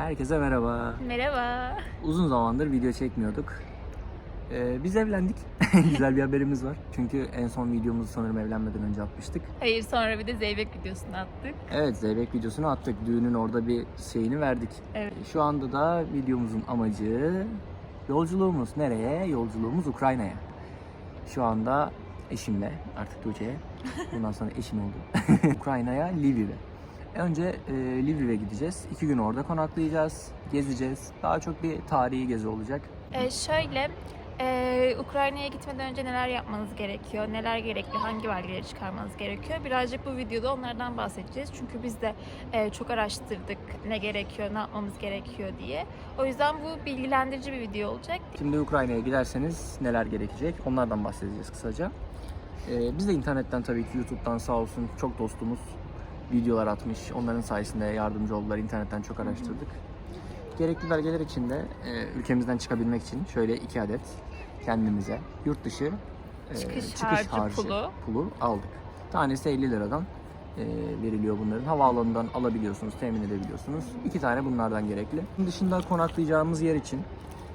Herkese merhaba. Merhaba. Uzun zamandır video çekmiyorduk. Ee, biz evlendik. Güzel bir haberimiz var. Çünkü en son videomuzu sanırım evlenmeden önce atmıştık. Hayır sonra bir de Zeybek videosunu attık. Evet Zeybek videosunu attık. Düğünün orada bir şeyini verdik. Evet. Şu anda da videomuzun amacı yolculuğumuz. Nereye? Yolculuğumuz Ukrayna'ya. Şu anda eşimle artık Tuğçe'ye. Bundan sonra eşim oldu. Ukrayna'ya, Lviv'e. Önce e, Lviv'e gideceğiz. İki gün orada konaklayacağız, gezeceğiz. Daha çok bir tarihi gezi olacak. Ee, şöyle e, Ukrayna'ya gitmeden önce neler yapmanız gerekiyor, neler gerekli, hangi belgeleri çıkarmanız gerekiyor. Birazcık bu videoda onlardan bahsedeceğiz. Çünkü biz de e, çok araştırdık ne gerekiyor, ne yapmamız gerekiyor diye. O yüzden bu bilgilendirici bir video olacak. Şimdi Ukrayna'ya giderseniz neler gerekecek onlardan bahsedeceğiz kısaca. Ee, biz de internetten tabii ki YouTube'dan sağ olsun çok dostumuz videolar atmış. Onların sayesinde yardımcı oldular. İnternetten çok araştırdık. Gerekli belgeler için de e, ülkemizden çıkabilmek için şöyle iki adet kendimize yurt dışı e, Çıkış harcı pulu. pulu aldık. Tanesi 50 liradan e, veriliyor bunların. Havaalanından alabiliyorsunuz, temin edebiliyorsunuz. İki tane bunlardan gerekli. Bunun dışında konaklayacağımız yer için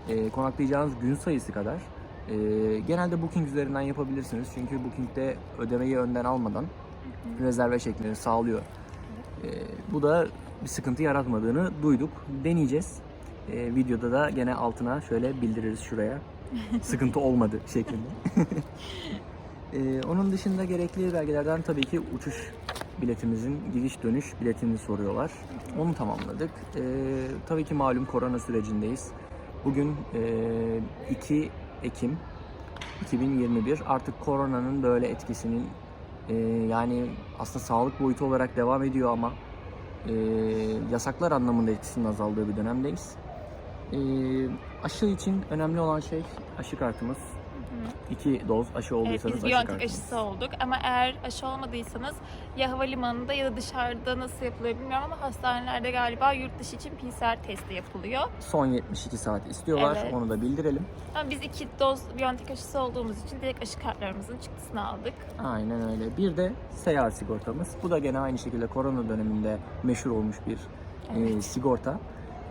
e, konaklayacağınız gün sayısı kadar e, genelde Booking üzerinden yapabilirsiniz. Çünkü Booking'de ödemeyi önden almadan rezerve şeklini sağlıyor. E, bu da bir sıkıntı yaratmadığını duyduk. Deneyeceğiz. E, videoda da gene altına şöyle bildiririz şuraya. sıkıntı olmadı şeklinde. E, onun dışında gerekli belgelerden tabii ki uçuş biletimizin gidiş dönüş biletini soruyorlar. Onu tamamladık. E, tabii ki malum korona sürecindeyiz. Bugün e, 2 Ekim 2021 artık koronanın böyle etkisinin e, yani aslında sağlık boyutu olarak devam ediyor ama e, yasaklar anlamında etkisinin azaldığı bir dönemdeyiz. E, aşı için önemli olan şey aşı kartımız. İki doz aşı Evet, olduysanız biz aşı Biontech kartınız. aşısı olduk ama eğer aşı olmadıysanız ya havalimanında ya da dışarıda nasıl yapılıyor bilmiyorum ama hastanelerde galiba yurt dışı için PCR testi yapılıyor. Son 72 saat istiyorlar. Evet. Onu da bildirelim. Ama biz iki doz Biontech aşısı olduğumuz için direkt aşı kartlarımızın çıktısını aldık. Aynen öyle. Bir de seyahat sigortamız. Bu da gene aynı şekilde korona döneminde meşhur olmuş bir e, sigorta.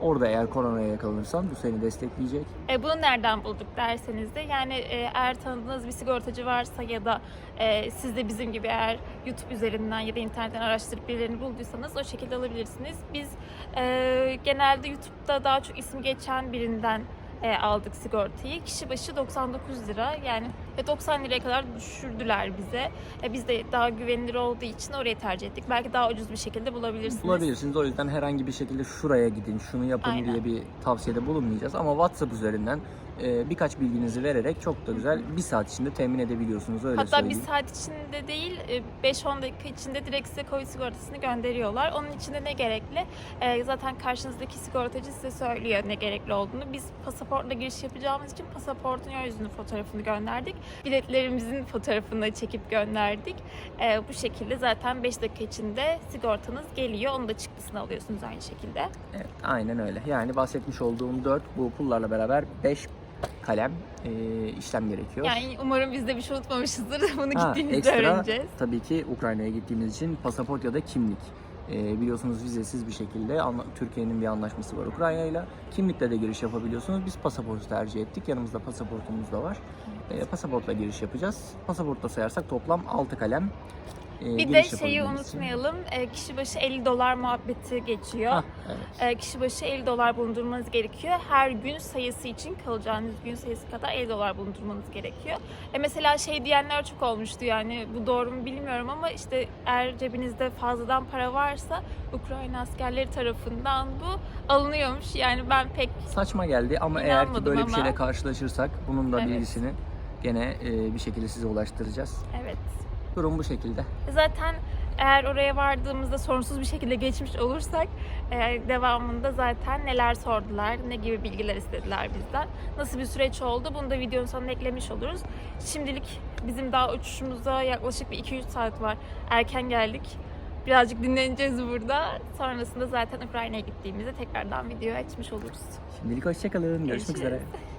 Orada eğer koronaya yakalanırsan bu seni destekleyecek. E, bunu nereden bulduk derseniz de yani e, eğer tanıdığınız bir sigortacı varsa ya da e, siz de bizim gibi eğer YouTube üzerinden ya da internetten araştırıp birilerini bulduysanız o şekilde alabilirsiniz. Biz e, genelde YouTube'da daha çok ismi geçen birinden e, aldık sigortayı. Kişi başı 99 lira yani e, 90 liraya kadar düşürdüler bize. E, biz de daha güvenilir olduğu için orayı tercih ettik. Belki daha ucuz bir şekilde bulabilirsiniz. Bulabilirsiniz. O yüzden herhangi bir şekilde şuraya gidin, şunu yapın Aynen. diye bir tavsiyede bulunmayacağız. Ama WhatsApp üzerinden e, birkaç bilginizi vererek çok da güzel bir saat içinde temin edebiliyorsunuz. Öyle Hatta bir söyleyeyim. saat içinde değil, e, 5-10 dakika içinde direkt size Covid sigortasını gönderiyorlar. Onun içinde ne gerekli? E, Zaten karşınızdaki sigortacı size söylüyor ne gerekli olduğunu. Biz pasaportla giriş yapacağımız için pasaportun yüzünün fotoğrafını gönderdik. Biletlerimizin fotoğrafını çekip gönderdik. E, Bu şekilde zaten 5 dakika içinde sigortanız geliyor. Onu da çıktısını alıyorsunuz aynı şekilde. Evet, aynen öyle. Yani bahsetmiş olduğum 4 bu pullarla beraber 5 kalem e, işlem gerekiyor. Yani umarım biz de bir şey unutmamışızdır. Bunu Ha, gittiğimizde ekstra öğreneceğiz. tabii ki Ukrayna'ya gittiğimiz için pasaport ya da kimlik. Ee, biliyorsunuz vizesiz bir şekilde Türkiye'nin bir anlaşması var Ukrayna'yla. Kimlikle de giriş yapabiliyorsunuz. Biz pasaportu tercih ettik. Yanımızda pasaportumuz da var. Ee, pasaportla giriş yapacağız. Pasaportla sayarsak toplam 6 kalem. E, Bir de şeyi unutmayalım. e, Kişi başı 50 dolar muhabbeti geçiyor. Hah, evet. E, Kişi başı 50 dolar bulundurmanız gerekiyor. Her gün sayısı için kalacağınız gün sayısı kadar 50 dolar bulundurmanız gerekiyor. E mesela şey diyenler çok olmuştu yani bu doğru mu bilmiyorum ama işte eğer cebinizde fazladan para varsa Ukrayna askerleri tarafından bu alınıyormuş. Yani ben pek Saçma geldi ama eğer ki İnanmadım böyle bir ama. şeyle karşılaşırsak bunun da Evet. bilgisini gene e, bir şekilde size ulaştıracağız. evet Durum bu şekilde. Zaten eğer oraya vardığımızda sorunsuz bir şekilde geçmiş olursak e, devamında zaten neler sordular, ne gibi bilgiler istediler bizden, nasıl bir süreç oldu bunu da videonun sonuna eklemiş oluruz. Şimdilik bizim daha uçuşumuza yaklaşık bir 2-3 saat var. Erken geldik. Birazcık dinleneceğiz burada. Sonrasında zaten Ukrayna'ya gittiğimizde tekrardan video açmış oluruz. Şimdilik hoşçakalın. Görüşmek Görüşürüz. üzere.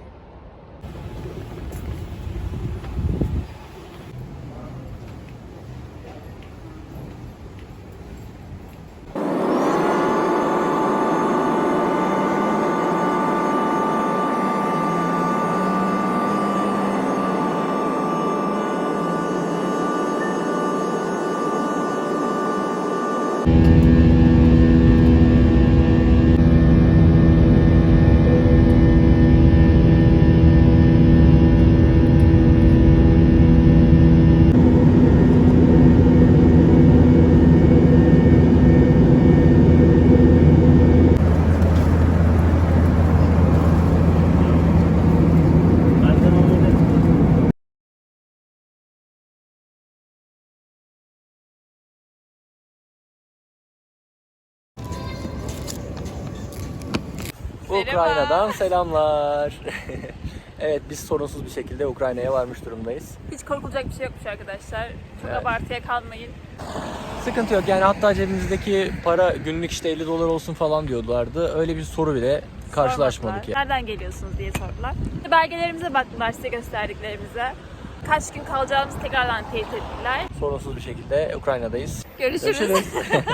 Merhaba. Ukrayna'dan selamlar. evet biz sorunsuz bir şekilde Ukrayna'ya varmış durumdayız. Hiç korkulacak bir şey yokmuş arkadaşlar. Çok Evet. abartıya kalmayın. Sıkıntı yok yani hatta cebimizdeki para günlük işte 50 dolar olsun falan diyorlardı. Öyle bir soru bile karşılaşmadık Sormadılar. ya. Nereden geliyorsunuz diye sordular. Belgelerimize baktılar size gösterdiklerimize. Kaç gün kalacağımızı tekrardan teyit ettiler. Sorunsuz bir şekilde Ukrayna'dayız. Görüşürüz. Görüşürüz.